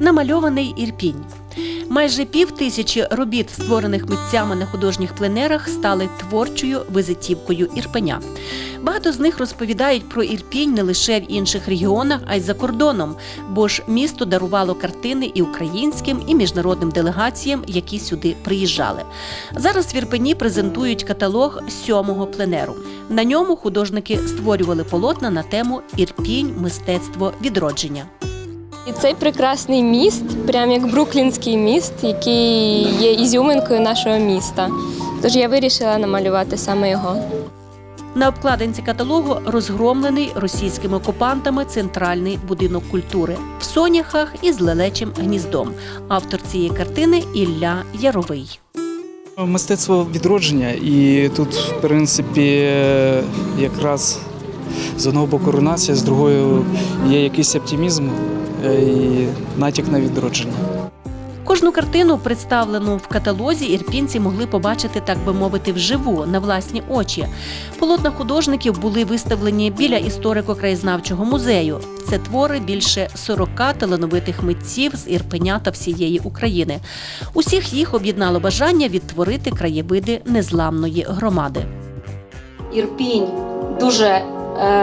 Намальований Ірпінь. Майже пів тисячі робіт, створених митцями на художніх пленерах, стали творчою визитівкою Ірпеня. Багато з них розповідають про Ірпінь не лише в інших регіонах, а й за кордоном, бо ж місто дарувало картини і українським, і міжнародним делегаціям, які сюди приїжджали. Зараз в Ірпені презентують каталог сьомого пленеру. На ньому художники створювали полотна на тему Ірпінь, мистецтво відродження. І цей прекрасний міст, прям як Бруклінський міст, який є ізюминкою нашого міста. Тож я вирішила намалювати саме його. На обкладинці каталогу розгромлений російськими окупантами центральний будинок культури в соняхах із лелечим гніздом. Автор цієї картини Ілля Яровий. Мистецтво відродження, і тут, в принципі, якраз з одного боку руйнація, з другої є якийсь оптимізм е, і натяк на відродження. Кожну картину, представлену в каталозі, ірпінці могли побачити, так би мовити, вживу на власні очі. Полотна художників були виставлені біля історико-краєзнавчого музею. Це твори більше 40 талановитих митців з Ірпеня та всієї України. Усіх їх об'єднало бажання відтворити краєвиди незламної громади. Ірпінь дуже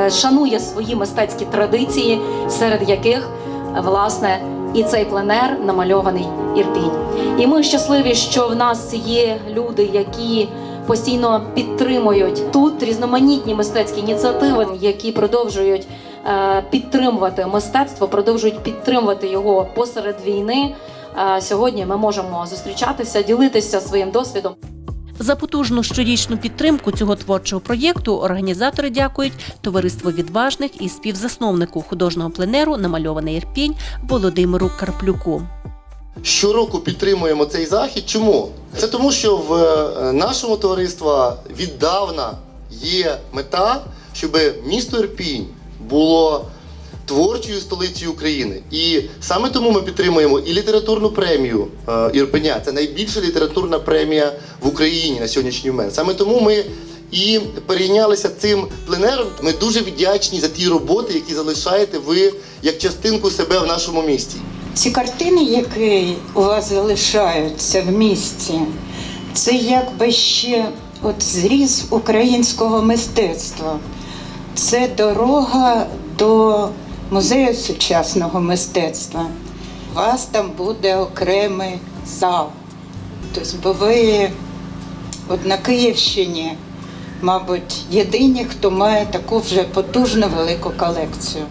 шанує свої мистецькі традиції, серед яких е, власне і цей пленер намальований Ірпінь. І ми щасливі, що в нас є люди, які постійно підтримують тут різноманітні мистецькі ініціативи, які продовжують е, підтримувати мистецтво, продовжують підтримувати його посеред війни. Е, Сьогодні ми можемо зустрічатися, ділитися своїм досвідом. За потужну щорічну підтримку цього творчого проєкту організатори дякують товариству відважних і співзасновнику художнього пленеру намальований Ірпінь Володимиру Карплюку. Щороку підтримуємо цей захід. Чому? Це тому, що в е, нашому товариства віддавна є мета, щоб місто Ірпінь було творчою столицею України. І саме тому ми підтримуємо і літературну премію е, Ірпеня. Це найбільша літературна премія в Україні на сьогоднішній момент. Саме тому ми і перейнялися цим пленером. Ми дуже вдячні за ті роботи, які залишаєте ви як частинку себе в нашому місті. Ці картини, які у вас залишаються в місті, це якби ще от зріз українського мистецтва. Це дорога до музею сучасного мистецтва. У вас там буде окремий зал. Тобто, бо ви от на Київщині, мабуть, єдині, хто має таку вже потужну велику колекцію.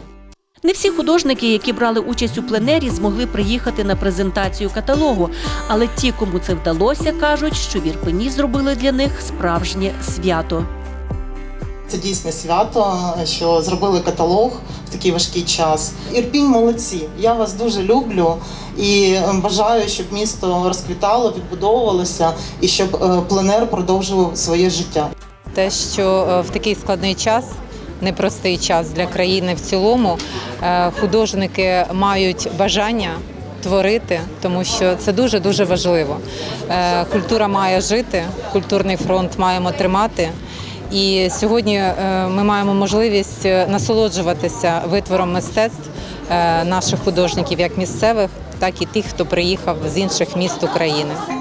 Не всі художники, які брали участь у пленері, змогли приїхати на презентацію каталогу, але ті, кому це вдалося, кажуть, що в Ірпені зробили для них справжнє свято. Це дійсне свято, що зробили каталог в такий важкий час. Ірпінь молодці. Я вас дуже люблю і бажаю, щоб місто розквітало, відбудовувалося і щоб е, пленер продовжував своє життя. Те, що е, в такий складний час, непростий час для країни в цілому, е, художники мають бажання творити, тому що це дуже дуже важливо. Культура має жити, культурний фронт маємо тримати. І сьогодні е, ми маємо можливість е, насолоджуватися витвором мистецтв е, наших художників, як місцевих, так і тих, хто приїхав з інших міст України.